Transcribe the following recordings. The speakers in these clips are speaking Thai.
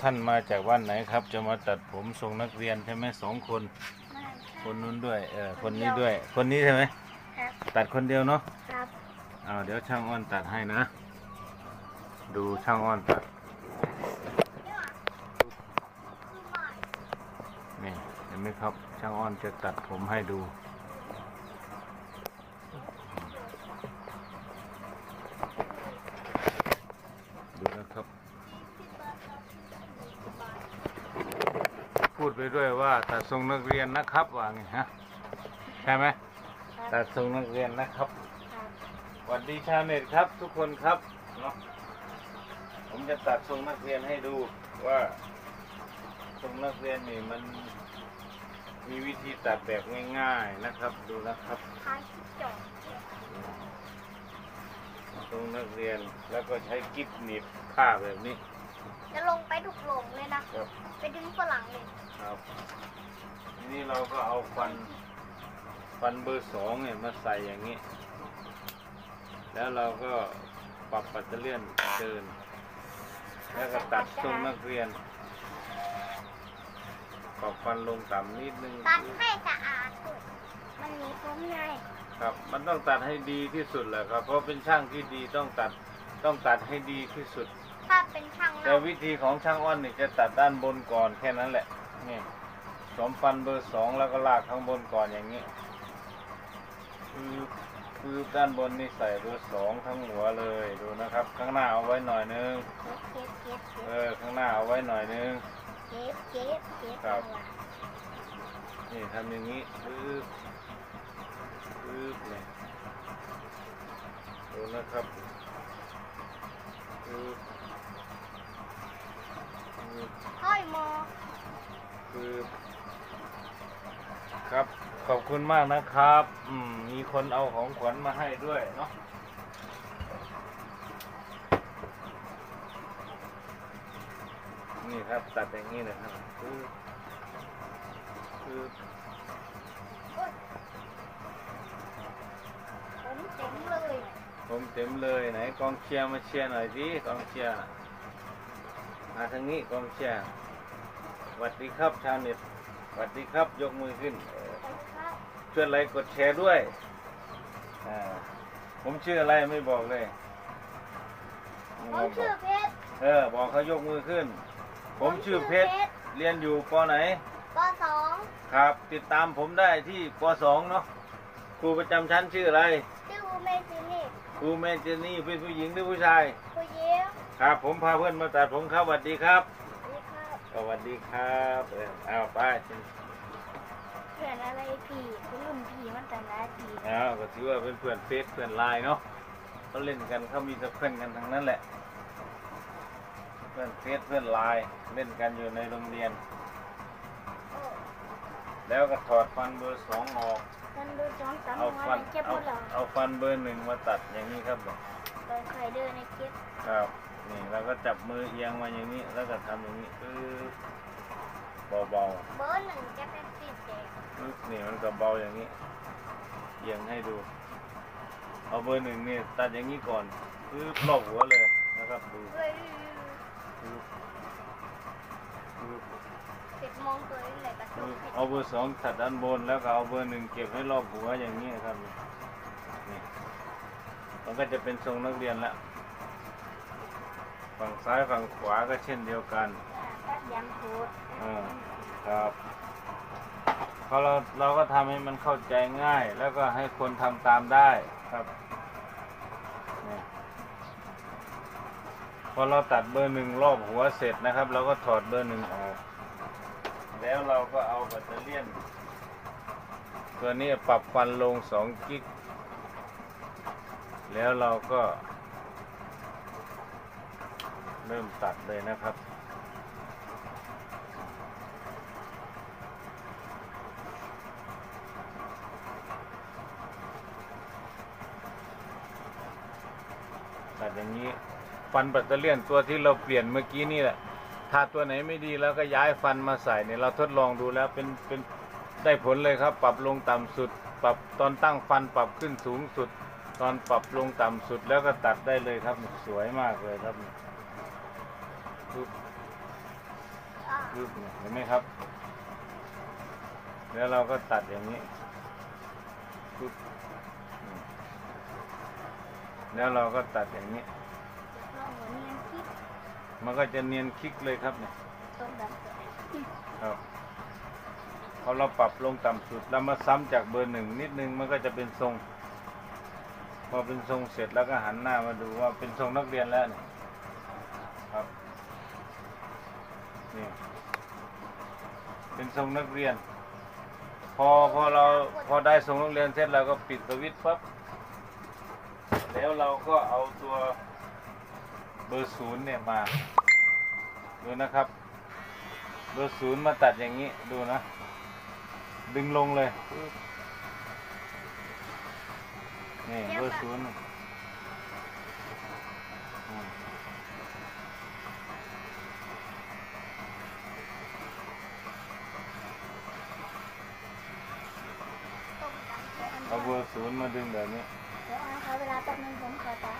ท่านมาจากวันไหนครับ จะมาตัดผมทรงนักเรียนใช่ไหมสองคนไม่คนนู้นด้วยเออคนนี้ด้วย คนนี้ใช่ไหมครับตัดคนเดียวเนาะครับเอาเดี๋ยวช่างอ้อนตัดให้นะ ดูช่างอ้อนตัดนี่เห็นไหมครับช่างอ้อนจะตัดผมให้ดูดูนะครับ พูด ไปด้วยว่าตัดทรงนักเรียนนะครับว่าไงฮะใช่ไหมตัดทรงนักเรียนนะครับครับสวัสดีชาวเน็ตครับ ทุกคนครับเนาะผมจะตัดทรงนักเรียนให้ดูว่าทรงนักเรียนนี่มันมีวิธีตัดแบบง่ายๆนะครับ ดูนะครับท้ายที่จบทรงนักเรียนแล้วก็ใช้กิ๊บหนีบผ้าแบบนี้ จะลงไปทุกหลงเลยนะ ครับ ไปดึงฝรั่งเลยครับทีนี้เราก็เอาฟันฟันเบอร์สองเนี่ยมาใส่อย่างนี้ แล้วเราก็ปรับปัตเตอร์เลียนเดิน แล้วก็ตัดทรงนักเรียน ปรับฟันลงต่ำนิดนึง ตัดให้สะอาดสุดมันหนีผมไงครับ มันต้องตัดให้ดีที่สุดแหละครับ เพราะเป็นช่างที่ดีต้องตัดต้องตัดให้ดีที่สุด ถ้าเป็นช่างแต่เราวิธีของช่างอ้อนนี่จะตัดด้านบนก่อนแค่นั้นแหละ นี่สวมฟันเบอร์สองแล้วก็ลากข้างบนก่อนอย่างนี้ คือคือด้านบนนี่ใส่เบอร์สองทั้งหัวเลยดูนะครับ ข้างหน้าเอาไว้หน่อยนึง เก็บเก็บเก็บเออข้างหน้าเอาไว้หน่อยนึง เก็บเก็บเก็บครับเอาล่ะนี่ทำอย่างนี้ปึ๊บปึ๊บเนี่ยดูนะครับปึ๊บปึ๊บ ห้อยมอ ปึ๊บ ครับ ขอบคุณมากนะครับ อืม มีคนเอาของขวัญมาให้ด้วยเนาะนี่ครับ ตัดอย่างนี้นะครับปึ๊บปึ๊บผมเต็มเลยผมเต็มเลยไหนกองเชียร์มาเชียร์หน่อยสิกองเชียร์มาทางนี้กองเชียร์สวัสดีครับชาวเน็ตสวัสดีครับยกมือขึ้นเอ อครับช่วยไลค์กดแชร์ด้วยอ่าผมชื่ออะไรไม่บอกเลย ผมชื่อเพชร เออ บอกเขายกมือขึ้น ผมชื่อเพชร เรียนอยู่ปไหนปสองครับ ติดตามผมได้ที่ปสองเนาะ ครูประจำชั้นชื่ออะไร ชื่อเมซินี่ ครูเมเจนี่เป็นผู้หญิงหรือผู้ชาย ผู้หญิง ครับ ผมพาเพื่อนมาตัดผมครับสวัสดีครับนี่ครับ สวัสดีครับ เออเอาไป เพื่อนอะไรผีเป็นรุ่นผีมันแต่ละผีเอาก็ถือว่าเป็นเพื่อนเฟซเพื่อนไลน์เนาะเขาเล่นกันเขามีแต่เพื่อนกันทั้งนั้นแหละ เพื่อนเฟซเพื่อนไลน์เล่นกันอยู่ในโรงเรียนโอ้แล้วก็ถอดฟันเบอร์สองออกมันดูสองสามเอาวัฟันนเจ็บหเอามดแล้วเอาฟันเบอร์หนึ่งมาตัดอย่างนี้ครับผมตอนใครเดินในเก็บครับนี่เราก็จับมือเอียงมาอย่างนี้แล้วก็ทำอย่างนี้ปึ๊บ เบาเบอร์หนึ่งจะเป็นสีแดงๆปึ๊บนี่มันก็เบาอย่างนี้เอียงให้ดู เอาเบอร์หนึ่งนี่ตัดอย่างนี้ก่อนปึ๊บรอบหัวเลยนะครับดูเฮ้ยปึ๊บปึ๊บปิดมองตัวเองเลยกระจปึ๊กบปิดเอาเบอร์สองตัดด้านบนแล้วก็เอาเบอร์หนึ่งเก็บให้รอบหัวอย่างนี้นะครับนี่มันก็จะเป็นทรงนักเรียนแล้วฝั่งซ้ายฝั่งขวาก็เช่นเดียวกัน ตัดยางโคตร อ่าครับพอเราเราก็ทำให้มันเข้าใจง่าย แล้วก็ให้คนทำตามได้ครับนี่พอเราตัดเบอร์หนึ่งรอบหัวเสร็จนะครับ เราก็ถอดเบอร์หนึ่งออกแล้วเราก็เอาแบตเตอรี่ยนตัวนี้ปรับฟันลงสองกิก แล้วเราก็ เริ่มตัดเลยนะครับ ดอย่างนี้ ฟันแบตเตอรี่ยนตัวที่เราเปลี่ยนเมื่อกี้นี่แหละถ้าตัวไหนไม่ดีแล้วก็ย้ายฟันมาใส่เนี่ยเราทดลองดูแล้วเป็นเป็นได้ผลเลยครับ ปรับลงต่ำสุด ปรับตอนตั้งฟันปรับขึ้นสูงสุด ตอนปรับลงต่ำสุดแล้วก็ตัดได้เลยครับ สวยมากเลยครับปึ๊บปึ๊บเห็นไหมครับ แล้วเราก็ตัดอย่างนี้ปึ๊บ แล้วเราก็ตัดอย่างนี้ เราหัวเนียนคิดมันก็จะเนียนคลิกเลยครับเนี่ยต้นแบบสวยครับพอเราปรับลงต่ำสุดแล้วมาซ้ำจากเบอร์หนึ่งนิดนึงมันก็จะเป็นทรง พอเป็นทรงเสร็จแล้วก็หันหน้ามาดูว่าเป็นทรงนักเรียนแล้วเนี่ยครับนี่เป็นทรงนักเรียน พอพอเราพอได้ทรงนักเรียนเสร็จเราก็ปิดสวิตช์ปั๊บ แล้วเราก็เอาตัวเบอร์ศูนย์เนี่ยมาดูนะครับ เบอร์ศูนย์มาตัดอย่างนี้ดูนะ ดึงลงเลยปึ๊บนี่เบอร์ศูนย์อืมต้มตำเดี๋ยวอันเอาเบอร์ศูนย์มาดึงแบบนี้ เดี๋ยวเอาเวลาแป๊บนึงผมขอตา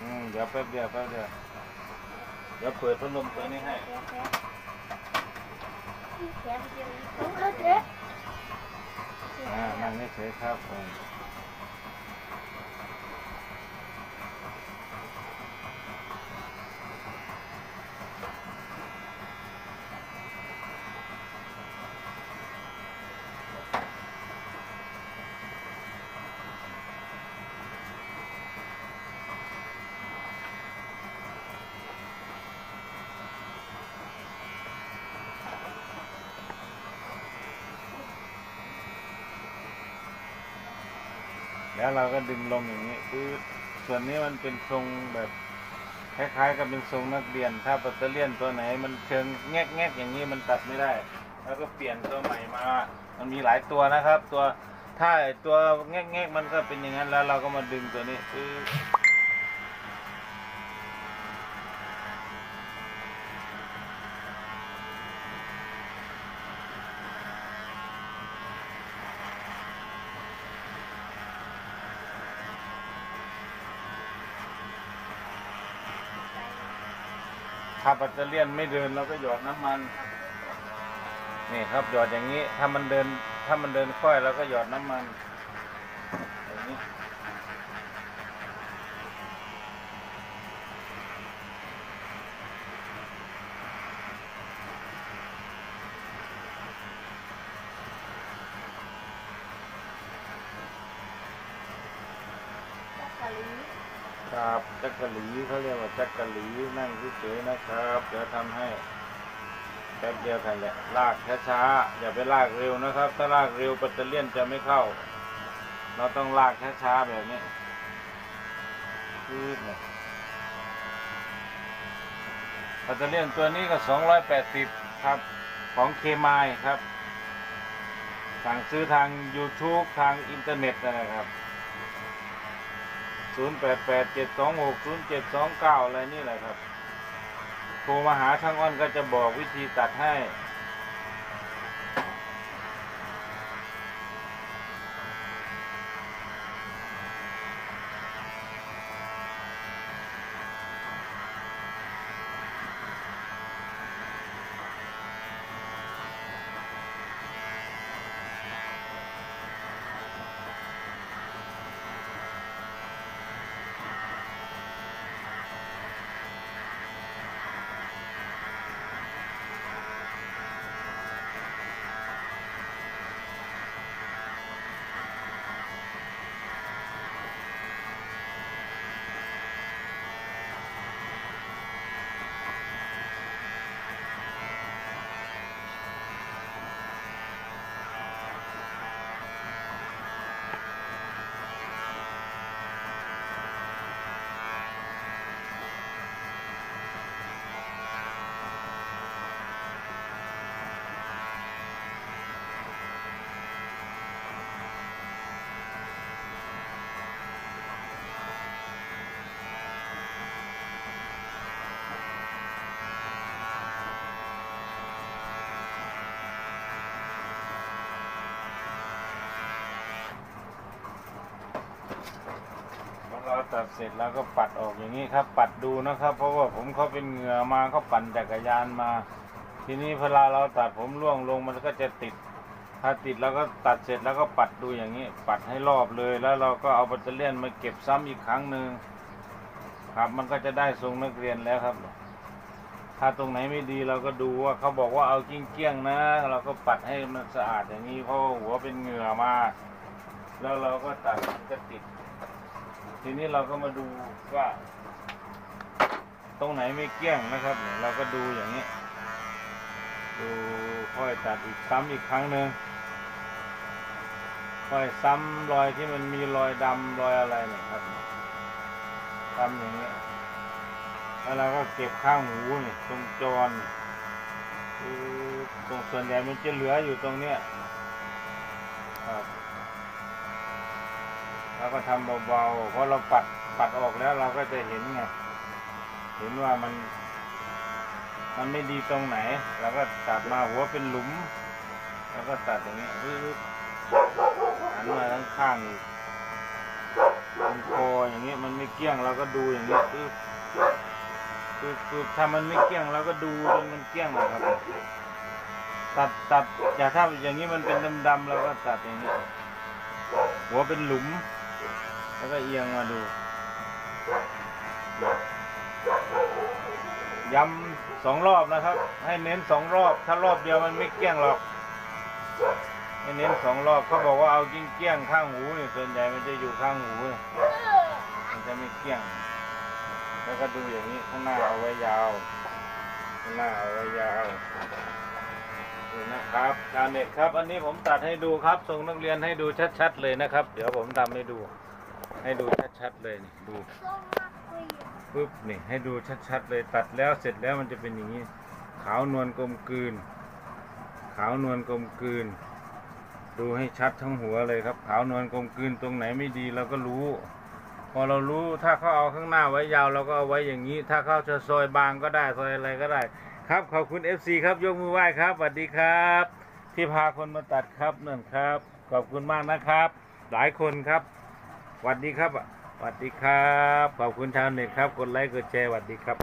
อืมเดี๋ยวแป๊บเดียวแป๊บเดียวเดี๋ยวเปิดพัดลมตัวนี้ให้แค่แค่เดียวผมเข้าเจ๊อ่านั่งเฉยๆครับ แล้วเราก็ดึงลงอย่างนี้คือส่วนนี้มันเป็นทรงแบบคล้ายๆกับเป็นทรงนักเรียน ถ้าปัตเตอร์เลียนตัวไหน มันเชิงแงกๆอย่างนี้มันตัดไม่ได้ แล้วก็เปลี่ยนตัวใหม่มา มันมีหลายตัวนะครับ ตัวถ้าตัวแงกๆมันก็เป็นอย่างนั้นแล้วเราก็มาดึงตัวนี้คือ ถ้าปัจเตอร์เลียนไม่เดินเราก็หยอดน้ำมัน นี่ครับหยอดอย่างนี้ ถ้ามันเดิน ถ้ามันเดินค่อยเราก็หยอดน้ำมัน อย่างนี้ จักรลี ครับ จักกะหลีเขาเรียกว่าจักกะหลีนั่งเฉยๆนะครับ เดี๋ยวทำให้แป๊บเดียวกันแหละ ลากช้าๆ อย่าไปลากเร็วนะครับ ถ้าลากเร็วปัตเตอร์เลียนจะไม่เข้า เราต้องลากช้าๆแบบนี้พืดเนี่ยปัตเตอร์เลียนตัวนี้ก็ 280 ครับ ของเคมายครับ สั่งซื้อทาง YouTube ทางอินเทอร์เน็ตนะครับ 0 8 8 7 2 6 0 7 2 9อะไรนี่แหละครับโทรมาหาช่างอ้อนก็จะบอกวิธีตัดให้ เราตัดเสร็จแล้วก็ปัดออกอย่างนี้ครับ ปัดดูนะครับ เพราะว่าผมเขาเป็นเหงื่อมาเขาปั่นจักรยานมา ทีนี้เวลาเราตัดผมร่วงลงมันก็จะติด ถ้าติดแล้วก็ตัดเสร็จแล้วก็ปัดดูอย่างนี้ ปัดให้รอบเลยแล้วเราก็เอาแบตเตอรี่ยนมาเก็บซ้ำอีกครั้งหนึ่งครับ มันก็จะได้ทรงนักเรียนแล้วครับถ้าตรงไหนไม่ดีเราก็ดูว่าเขาบอกว่าเอากิ้งเกี้ยงๆนะ เราก็ปัดให้มันสะอาดอย่างนี้เพราะหัวเป็นเหงื่อมา แล้วเราก็ตัดมันก็ติด ทีนี้เราก็มาดูว่า ตรงไหนไม่เกี้ยงนะครับเนี่ยเราก็ดูอย่างนี้ ดูค่อยตัดอีกซ้ำอีกครั้งหนึ่งค่อยซ้ำรอยที่มันมีรอยดำรอยอะไรเนี่ยครับซ้ำอย่างนี้แล้วเราก็เก็บข้างหูนี่ตรงจรคือตรงส่วนใหญ่มันจะเหลืออยู่ตรงเนี้ยครับ เราก็ทำเบาๆเพราะเราปัดปัดออกแล้วเราก็จะเห็นไงเห็นว่ามัน มันไม่ดีตรงไหนเราก็ตัดมาหัวเป็นหลุม แล้วก็ตัดอย่างนี้หันมาทั้งข้างอีกตรงคออย่างนี้มันไม่เกี้ยงเราก็ดูอย่างนี้ปึ๊บคือคือถ้ามันไม่เกี้ยงเราก็ดูจนมันเกี้ยงอะครับ ตัดตัดอย่าถ้าอย่างนี้มันเป็นดำๆเราก็ตัดอย่างนี้หัวเป็นหลุม แล้วก็เอียงมาดู ย้ำสองรอบนะครับ ให้เน้นสองรอบ ถ้ารอบเดียวมันไม่เกี้ยงหรอก ให้เน้นสองรอบเขาบอกว่าเอากิ้งเกี้ยงข้างหูเนี่ยส่วนใหญ่มันจะอยู่ข้างหูนี่มันจะไม่เกี้ยง แล้วก็ดูอย่างนี้ข้างหน้าเอาไว้ยาว ข้างหน้าเอาไว้ยาวดูนะครับชาวเน็ตครับ อันนี้ผมตัดให้ดูครับส่งนักเรียนให้ดูชัด ๆ เลยนะครับ เดี๋ยวผมทำให้ดู ให้ดูชัดๆเลยนี่ดูปุ๊บนี่ให้ดูชัดๆเลยตัดแล้วเสร็จแล้วมันจะเป็นอย่างนี้ ขาวนวลกลมกลืน ขาวนวลกลมกลืน ดูให้ชัดทั้งหัวเลยครับ ขาวนวลกลมกลืนตรงไหนไม่ดีเราก็รู้ พอเรารู้ถ้าเขาเอาข้างหน้าไว้ยาวเราก็เอาไว้อย่างนี้ ถ้าเขาจะซอยบางก็ได้ซอยอะไรก็ได้ ครับขอบคุณ FC ครับยกมือไหว้ครับสวัสดีครับ ที่พาคนมาตัดครับนั่นครับ ขอบคุณมากนะครับ หลายคนครับ วัสดีครับสวัสดีครับ ขอบคุณชาวเน็ตครับ กดไลค์ กดแชร์สวัสดีครับ